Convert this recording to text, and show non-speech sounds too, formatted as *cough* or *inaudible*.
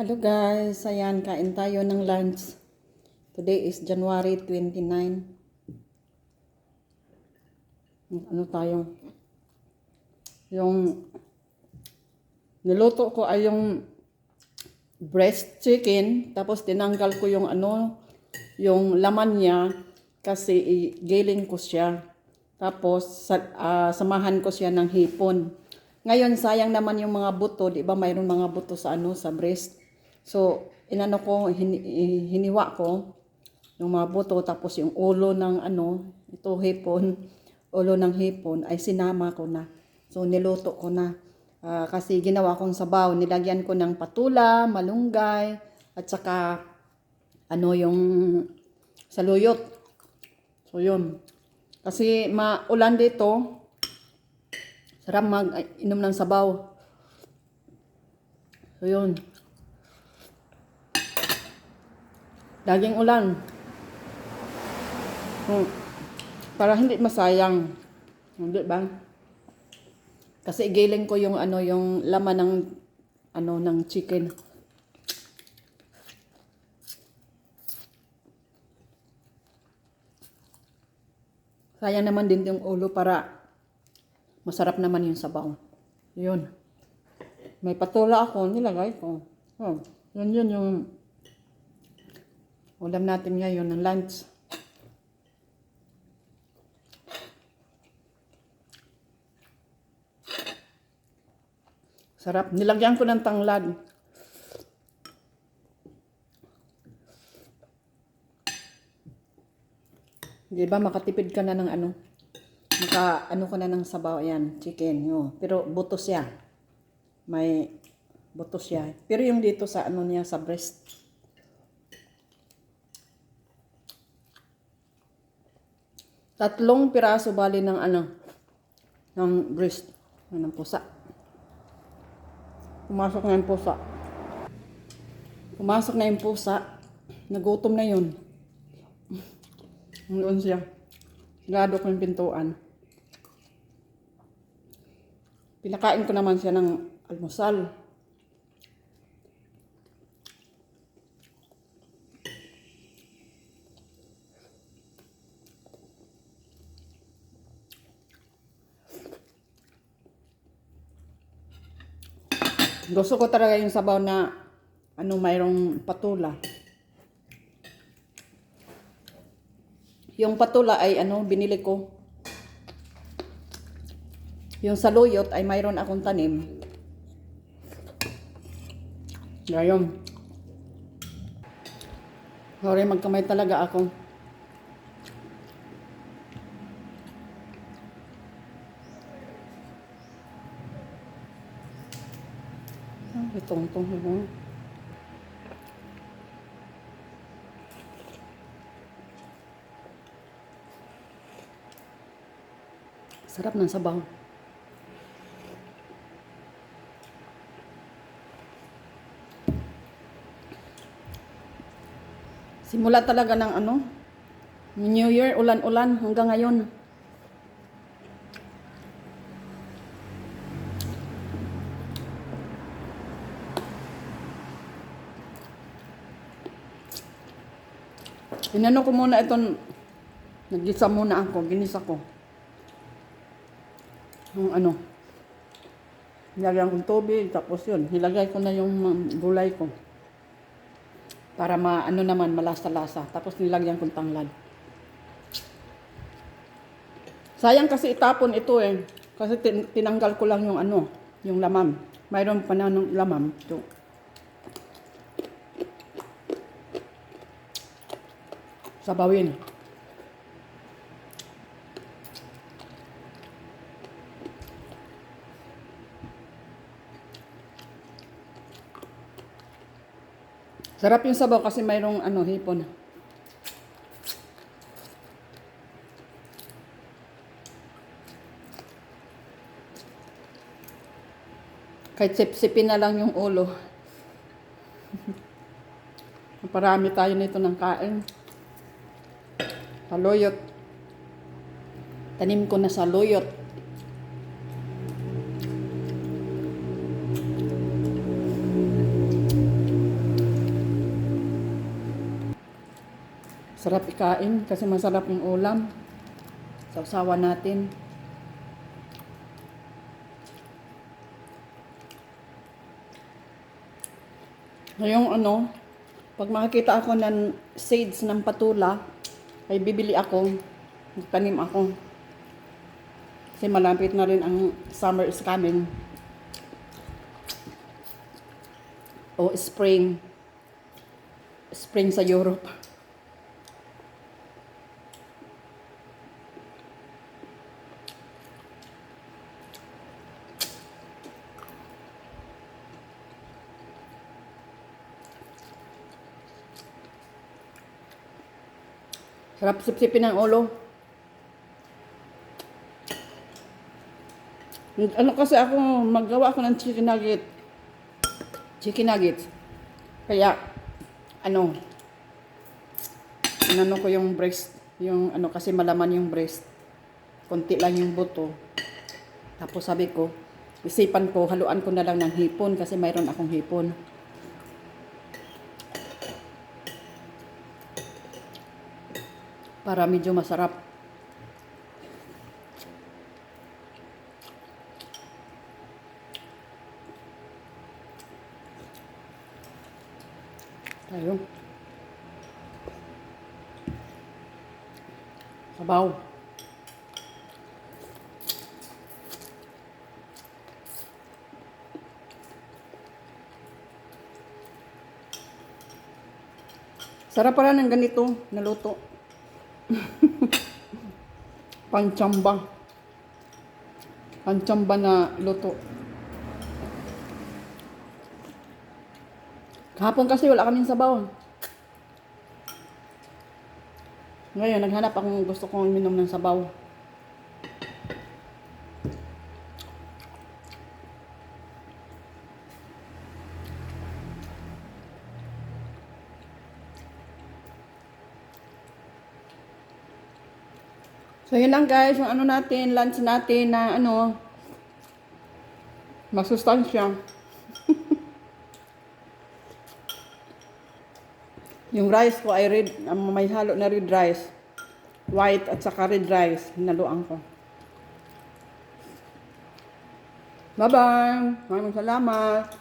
Hello guys, ayan, kain tayo ng lunch. Today is January 29. Ano tayo? Yung niluto ko ay yung breast chicken, tapos tinanggal ko yung ano, yung laman niya kasi i-giling ko siya. Tapos ah, samahan ko siya ng hipon. Ngayon sayang naman yung mga buto, 'di ba? Mayroon mga buto sa ano sa breast. So, inano ko, hini, eh, hiniwa ko yung mga buto, tapos yung ulo ng ano, ito hipon, ulo ng hipon, ay sinama ko na. So, niluto ko na. Ah, kasi ginawa kong sabaw, nilagyan ko ng patula, malunggay, at saka ano yung saluyot. So, yun. Kasi maulan dito, sarap mag-inom ng sabaw. So, yun. Laging ulan. Hmm. Para hindi masayang. Hindi ba? Kasi igiling ko yung ano yung laman ng ano ng chicken. Sayang naman din yung ulo para masarap naman yung sabaw. Yun. May patula ako, nilagay ko. Oh, yun yun yung ulam natin ngayon ng lunch. Sarap. Nilagyan ko ng tanglad. Di ba makatipid ka na ng ano? Maka ano ka na ng sabaw yan, chicken. Oh. Pero buto siya. May buto siya. Pero yung dito sa ano niya sa breast. Tatlong piraso bali ng ano ng breast ng pusa. Pumasok na yung pusa. Pumasok na yung pusa. Nagutom na yun. Noon siya. Sigado ko yung pintuan. Pinakain ko naman siya ng almusal. Gusto ko talaga yung sabaw na ano mayroong patula. Yung patula ay ano binili ko. Yung saluyot ay mayroon akong tanim. Ngayon. Sorry, magkamay talaga ako. Ah, itong itong itong. Sarap ng sabaw. Simula talaga ng ano, New Year, ulan-ulan hanggang ngayon. Inano ko muna itong, nagisa muna ako, ginisa ko. Yung ano, nilagyan kong tubig, tapos yun, nilagay ko na yung gulay ko. Para ma, ano naman, malasa-lasa. Tapos nilagyan kong tanglad. Sayang kasi itapon ito eh. Kasi tin- tinanggal ko lang yung ano, yung lamam. Mayroon pa na ng lamam. Ito. Sabawin. Sarap yung sabaw kasi mayroong ano, hipon. Kahit sip-sipin na lang yung ulo. *laughs* Parami tayo nito ng kain. Haloyot. Tanim ko na sa loyot. Sarap ikain kasi masarap yung ulam. Sausawa natin. Ngayong ano, pag makakita ako ng shades ng patula, ay bibili ako, tanim ako. Kasi malapit na rin ang summer is coming. O spring. Spring sa Europe. Sarap sipsipin ng ulo. Ano kasi ako, maggawa ako ng chicken nugget. Chicken nuggets. Kaya, ano, inano ko yung breast, yung ano kasi malaman yung breast. Konti lang yung buto. Tapos sabi ko, isipan ko, haluan ko na lang ng hipon kasi mayroon akong hipon. Para medyo masarap. Tayo. Sabaw. Sarap pala ng ganito na luto. *laughs* Panchamba. Panchamba na luto. Kahapon kasi wala kaming sabaw. Ngayon, naghanap akong gusto kong minom ng sabaw. So, yun lang guys, yung ano natin, lunch natin na ano, masustansya. *laughs* yung rice ko ay red, um, may halo na red rice. White at saka red rice, hinaluan ko. Bye-bye! Maraming salamat!